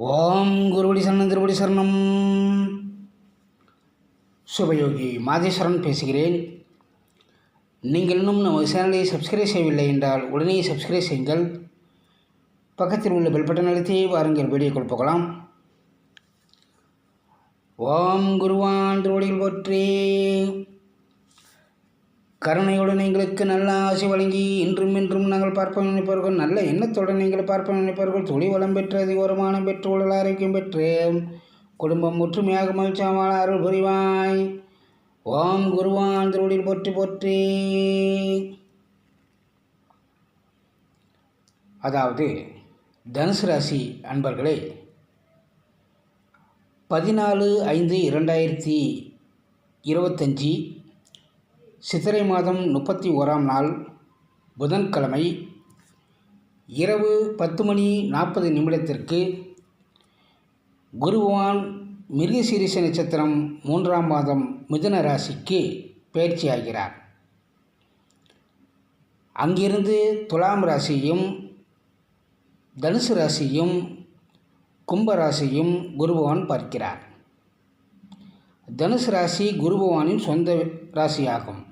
ஓம் குருவடி சரணம் திருவடி சரணம் சுபயோகி மாதேஸ்வரன் பேசுகிறேன். நீங்கள் இன்னும் நம்ம சேனலை சப்ஸ்கிரைப் செய்யவில்லை என்றால் உடனே சப்ஸ்கிரைப் செய்யுங்கள். பக்கத்தில் உள்ள பெல் பட்டன் அழுத்தி வாருங்கள் வீடியோக்குள் போகலாம். ஓம் குருவான் திருவடிகள் போற்றே. கருணையுடன் எங்களுக்கு நல்ல ஆசை வழங்கி இன்றும் இன்றும் நாங்கள் பார்ப்போம் நினைப்பவர்கள் நல்ல எண்ணத்துடன் நீங்கள் பார்ப்போம் நினைப்பவர்கள் தொழில் வளம் பெற்றது அதிக வருமானம் பெற்று உடல் ஆரோக்கியம் பெற்று குடும்பம் ஒற்றுமையாக மகிழ்ச்சியமான அருள் புரிவாய். ஓம் குருவான் திருவடியில் போற்றி போற்றி. அதாவது தனுசு ராசி அன்பர்களே பதினாலு ஐந்து இரண்டாயிரத்தி இருபத்தஞ்சி சித்திரை மாதம் முப்பத்தி ஓராம் நாள் புதன்கிழமை இரவு பத்து மணி நாற்பது நிமிடத்திற்கு குருவான் மிருகசீரிச நட்சத்திரம் மூன்றாம் மாதம் மிதுன ராசிக்கு பயிற்சியாகிறார் அங்கிருந்து துலாம் ராசியும் தனுசு ராசியும் கும்ப ராசியும் குருபவான் பார்க்கிறார். தனுசு ராசி குருபவானின் சொந்த ராசியாகும்.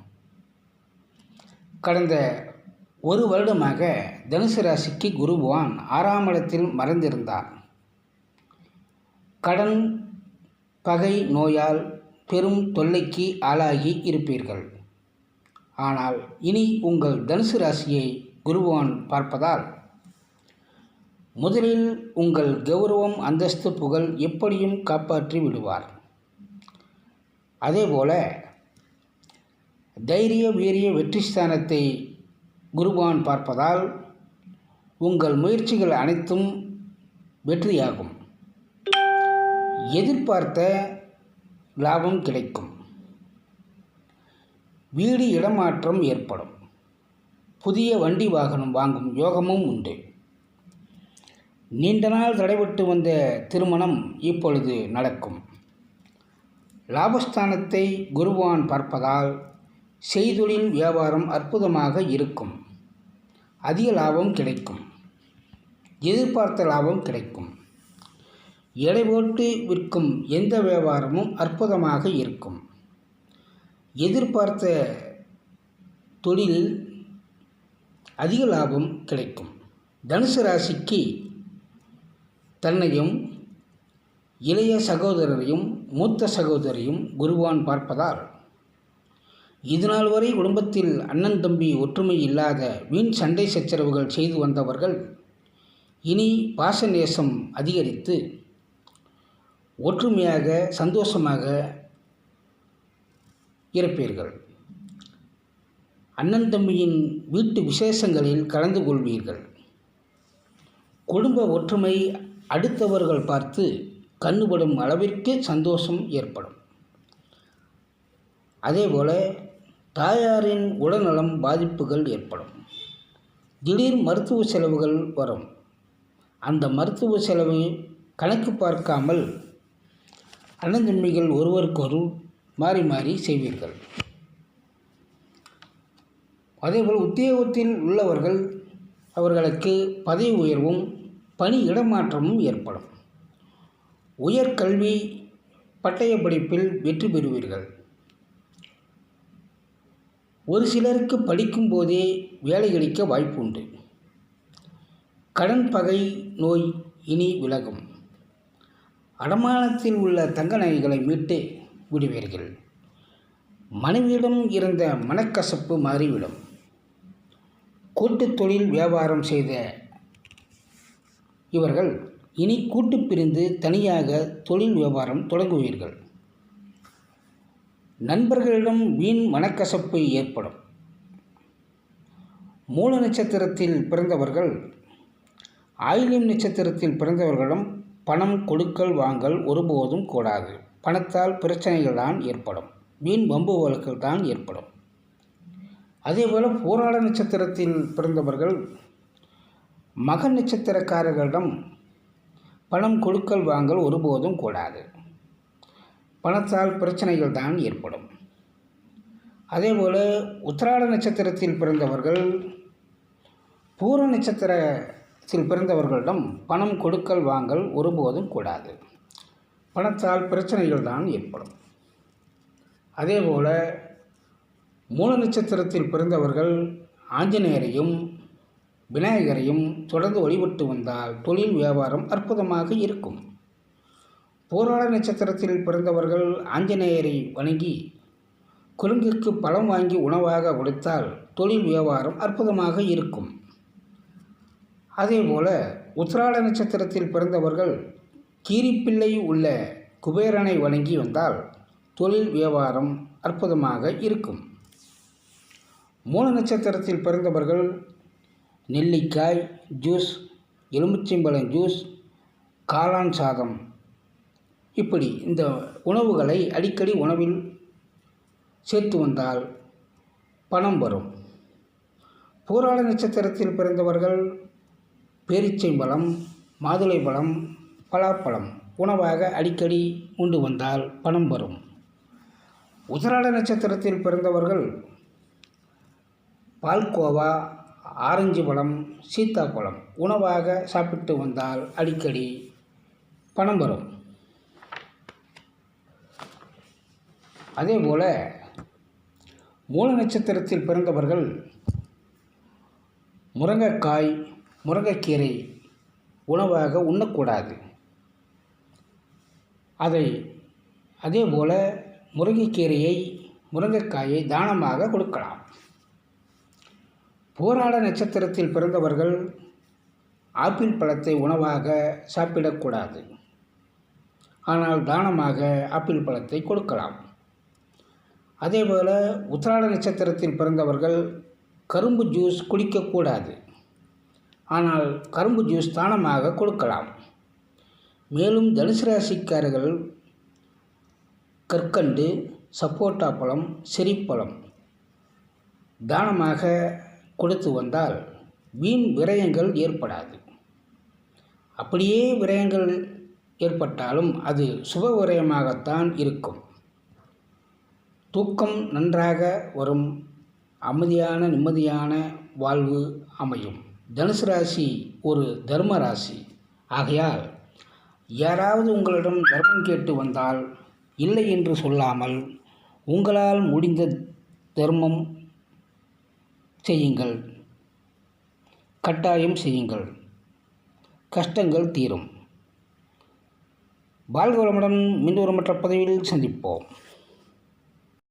கடந்த ஒரு வருடமாக தனுசு ராசிக்கு குருவான் ஆறாம் இடத்தில் மறைந்திருந்தார். கடன் பகை நோயால் பெரும் தொல்லைக்கு ஆளாகி இருப்பீர்கள். ஆனால் இனி உங்கள் தனுசு ராசியை குருவான் பார்ப்பதால் முதலில் உங்கள் கௌரவம் அந்தஸ்து புகழ் எப்படியும் காப்பாற்றி விடுவார். அதேபோல தைரிய வீரிய வெற்றி ஸ்தானத்தை குருவான் பார்ப்பதால் உங்கள் முயற்சிகள் அனைத்தும் வெற்றியாகும். எதிர்பார்த்த லாபம் கிடைக்கும். வீடு இடமாற்றம் ஏற்படும். புதிய வண்டி வாகனம் வாங்கும் யோகமும் உண்டு. நீண்ட நாள் தடைபட்டு வந்த திருமணம் இப்பொழுது நடக்கும். லாபஸ்தானத்தை குருவான் பார்ப்பதால் செய்தொழில் வியாபாரம் அற்புதமாக இருக்கும். அதிக லாபம் கிடைக்கும். எதிர்பார்த்த லாபம் கிடைக்கும். எடை போட்டு விற்கும் எந்த வியாபாரமும் அற்புதமாக இருக்கும். எதிர்பார்த்த தொழில் அதிக லாபம் கிடைக்கும். தனுசு ராசிக்கு தன்னையும் இளைய சகோதரரையும் மூத்த சகோதரியும் குருவான் பார்ப்பதால் இதுநாள் வரை குடும்பத்தில் அண்ணன் தம்பி ஒற்றுமை இல்லாத வீண் சண்டை சச்சரவுகள் செய்து வந்தவர்கள் இனி பாசநேசம் அதிகரித்து ஒற்றுமையாக சந்தோஷமாக இருப்பீர்கள். அண்ணன் தம்பியின் வீட்டு விசேஷங்களில் கலந்து கொள்வீர்கள். குடும்ப ஒற்றுமை அடுத்தவர்கள் பார்த்து கண்ணுபடும் அளவிற்கு சந்தோஷம் ஏற்படும். அதேபோல் தாயாரின் உடல்நலம் பாதிப்புகள் ஏற்படும். திடீர் மருத்துவ செலவுகள் வரும். அந்த மருத்துவ செலவை கணக்கு பார்க்காமல் அண்ணந்தன்மைகள் ஒருவருக்கொரு மாறி மாறி செய்வீர்கள். அதேபோல் உத்தியோகத்தில் உள்ளவர்கள் அவர்களுக்கு பதவி உயர்வும் பணி இடமாற்றமும் ஏற்படும். உயர்கல்வி பட்டய படிப்பில் வெற்றி பெறுவீர்கள். ஒரு சிலருக்கு படிக்கும் போதே வேலை கிடைக்க வாய்ப்பு உண்டு கடன் பகை நோய் இனி விலகும். அடமானத்தில் உள்ள தங்க நகைகளை மீட்டு விடுவீர்கள். மனைவியிடம் இருந்த மனக்கசப்பு மாறிவிடும். கூட்டு தொழில் வியாபாரம் செய்த இவர்கள் இனி கூட்டு பிரிந்து தனியாக தொழில் வியாபாரம் தொடங்குவீர்கள். நண்பர்களிடம் வீண் மனக்கசப்பு ஏற்படும். மூல நட்சத்திரத்தில் பிறந்தவர்கள் ஆயிலியம் நட்சத்திரத்தில் பிறந்தவர்களிடம் பணம் கொடுக்கல் வாங்கல் ஒருபோதும் கூடாது. பணத்தால் பிரச்சனைகள் தான் ஏற்படும். வீண் வம்பு வழக்குகள் தான் ஏற்படும். அதேபோல் போராட நட்சத்திரத்தில் பிறந்தவர்கள் மக நட்சத்திரக்காரர்களிடம் பணம் கொடுக்கல் வாங்கல் ஒருபோதும் கூடாது. பணத்தால் பிரச்சனைகள் தான் ஏற்படும். அதேபோல் உத்திராட நட்சத்திரத்தில் பிறந்தவர்கள் பூர நட்சத்திரத்தில் பிறந்தவர்களிடம் பணம் கொடுக்கல் வாங்கல் ஒருபோதும் கூடாது. பணத்தால் பிரச்சனைகள் தான் ஏற்படும். அதேபோல் மூல நட்சத்திரத்தில் பிறந்தவர்கள் ஆஞ்சநேயரையும் விநாயகரையும் தொடர்ந்து வழிபட்டு வந்தால் தொழில் வியாபாரம் அற்புதமாக இருக்கும். போராட நட்சத்திரத்தில் பிறந்தவர்கள் ஆஞ்சநேயரை வணங்கி குரங்குக்கு பழம் வாங்கி உணவாக கொடுத்தால் தொழில் வியாபாரம் அற்புதமாக இருக்கும். அதேபோல உத்திராட நட்சத்திரத்தில் பிறந்தவர்கள் கீரிப்பிள்ளை உள்ள குபேரனை வணங்கி வந்தால் தொழில் வியாபாரம் அற்புதமாக இருக்கும். மூல நட்சத்திரத்தில் பிறந்தவர்கள் நெல்லிக்காய் ஜூஸ் எலுமிச்சம்பழம் ஜூஸ் காளான் சாதம் இப்படி இந்த உணவுகளை அடிக்கடி உணவில் சேர்த்து வந்தால் பணம் வரும். போராள நட்சத்திரத்தில் பிறந்தவர்கள் பேரிச்சைம்பழம் மாதுளைப்பழம் பலாப்பழம் உணவாக அடிக்கடி உண்டு வந்தால் பணம் வரும். உதிராள நட்சத்திரத்தில் பிறந்தவர்கள் பால்கோவா ஆரஞ்சு பழம் சீத்தாப்பழம் உணவாக சாப்பிட்டு வந்தால் அடிக்கடி பணம் வரும். அதே போல் மூல நட்சத்திரத்தில் பிறந்தவர்கள் முருங்கைக்காய் முருங்கைக்கீரை உணவாக உண்ணக்கூடாது. அதை அதே போல் முருங்கைக்கீரையை முருங்கைக்காயை தானமாக கொடுக்கலாம். போராட நட்சத்திரத்தில் பிறந்தவர்கள் ஆப்பிள் பழத்தை உணவாக சாப்பிடக்கூடாது. ஆனால் தானமாக ஆப்பிள் பழத்தை கொடுக்கலாம். அதேபோல் உத்திராட நட்சத்திரத்தில் பிறந்தவர்கள் கரும்பு ஜூஸ் குடிக்கக்கூடாது. ஆனால் கரும்பு ஜூஸ் தானமாக கொடுக்கலாம். மேலும் தனுசு ராசிக்காரர்கள் கற்கண்டு சப்போட்டா பழம் செரிப்பழம் தானமாக கொடுத்து வந்தால் வீண் விரயங்கள் ஏற்படாது. அப்படியே விரயங்கள் ஏற்பட்டாலும் அது சுப விரயமாகத்தான் இருக்கும். தூக்கம் நன்றாக வரும் அமைதியான நிம்மதியான வாழ்வு அமையும். தனுசு ராசி ஒரு தர்ம ராசி. ஆகையால் யாராவது உங்களிடம் தர்மம் கேட்டு வந்தால் இல்லை என்று சொல்லாமல் உங்களால் முடிந்த தர்மம் செய்யுங்கள். கட்டாயம் செய்யுங்கள். கஷ்டங்கள் தீரும். வாழ்க வளமுடன் மின்வரமற்ற பதவியில் சந்திப்போம்.